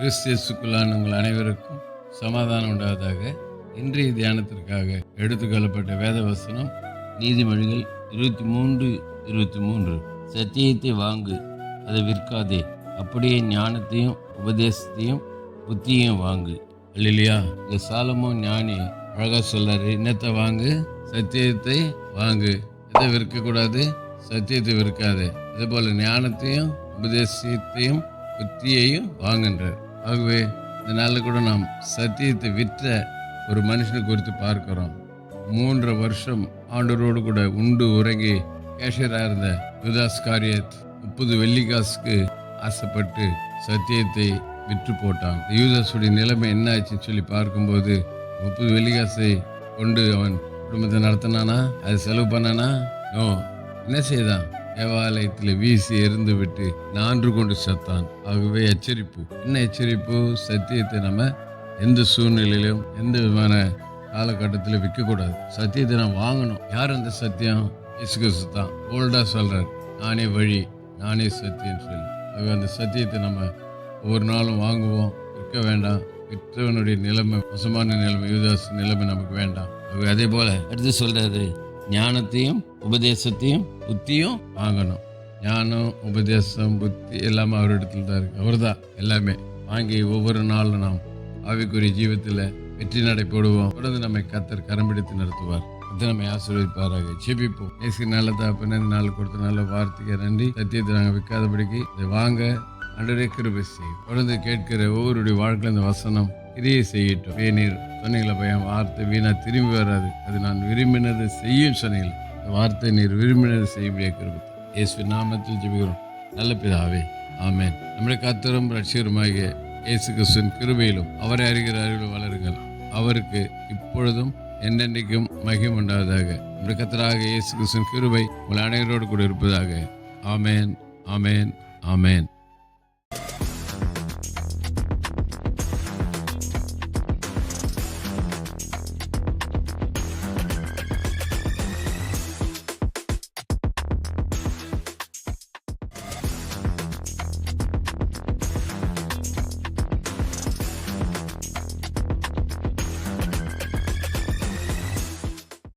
கிறிஸ்தியஸுக்குள்ளான உங்கள் அனைவருக்கும் சமாதானம் உண்டாவதாக இன்றைய தியானத்திற்காக எடுத்துக்கொள்ளப்பட்ட வேத வசனம் நீதிமொழிகள் இருபத்தி மூன்று இருபத்தி மூன்று. சத்தியத்தை வாங்கு அதை விற்காதே. அப்படியே ஞானத்தையும் உபதேசத்தையும் புத்தியையும் வாங்கு. இல்லையா இந்த சாலமோ ஞானி அழகா சொல்றாரு என்னத்தை வாங்கு? சத்தியத்தை வாங்கு. எதை விற்கக்கூடாது? சத்தியத்தை விற்காதே. அதே போல் ஞானத்தையும் உபதேசத்தையும் புத்தியையும் வாங்குன்றார். ஆகவே இந்த நாளில் கூட நாம் சத்தியத்தை விற்ற ஒரு மனுஷனை குறித்து பார்க்குறோம். மூன்று வருஷம் ஆண்டோரோடு கூட உண்டு உறங்கி கேஷியராக இருந்த யுதாஸ் காரியத் முப்பது வெள்ளிக்காசுக்கு ஆசைப்பட்டு சத்தியத்தை விற்று போட்டான். யூதாஸுடைய நிலைமை என்ன ஆச்சுன்னு சொல்லி பார்க்கும்போது முப்பது வெள்ளிக்காசை கொண்டு அவன் குடும்பத்தை நடத்தினானா? அது செலவு பண்ணானா? நோ என்ன செய்தான்? தேவாலயத்தில் வீசி எறிந்து விட்டு நான்று கொண்டு செத்தான். ஆகவே எச்சரிப்பு. என்ன எச்சரிப்பு? சத்தியத்தை நம்ம எந்த சூழ்நிலையிலும் எந்த விதமான காலகட்டத்தில் விற்கக்கூடாது. சத்தியத்தை நான் வாங்கணும். யார் அந்த சத்தியம்? இசுகசு தான். ஓல்டாக சொல்கிறார் நானே வழி நானே சத்தியம் சொல்லி. ஆகவே அந்த சத்தியத்தை நம்ம ஒவ்வொரு நாளும் வாங்குவோம். விற்க வேண்டாம். விற்றவனுடைய நிலைமை மோசமான நிலைமை யூதாஸ் நிலைமை நமக்கு வேண்டாம். அதே போல் அடுத்து சொல்கிறது ஞானத்தையும் உபதேசத்தையும் புத்தியும் வாங்கணும். ஞானம் உபதேசம் புத்தி எல்லாமே அவரிடத்துல தான் இருக்கு. அவர் தான் எல்லாமே. வாங்கி ஒவ்வொரு நாளும் நாம் ஆவிக்குரிய ஜீவத்தில் வெற்றி நடை போடுவோம். தொடர்ந்து நம்மை கத்தர் கரம்பிடித்து நடத்துவார். கத்தர் நம்மை ஆசீர்வதிப்பாராக. செபிப்போம் நேசி நல்ல தாப்பன இந்த நாள் கொடுத்த நல்ல வார்த்தைக்கு நன்றி. சத்தியத்தை நாங்கள் விற்காதபடிக்கு இதை வாங்க அன்றரே கிருபை செய்யும். தொடர்ந்து கேட்கிற ஒவ்வொருடைய வாழ்க்கையில் இந்த வசனம் கிரியை செய்யட்டும். பேநீர் சொன்னீங்களா பையன் வார்த்தை வீணா திரும்பி வராது. அது நான் விரும்பினது செய்யும் சொன்னீங்களா. வார்த்தை நீர் விரும்பினது செய்யும்படியா கிருபை. இயேசு நாமத்தில் ஜெபிக்கிறோம். நல்ல பிதாவே ஆமேன். நம்முடைய கத்தரும் ரட்சியருமாக இயேசு கிறிஸ்துவின் கிருபையிலும் அவரை அறிகிற அறிவில் வளருங்கள். அவருக்கு இப்பொழுதும் என்னென்றைக்கும் மகிம் உண்டாவதாக. நம்முடைய கத்தராக இயேசு கிறிஸ்துவின் கிருபை உங்கள் அனைவரோடு கூட இருப்பதாக. ஆமேன் ஆமேன் ஆமேன்.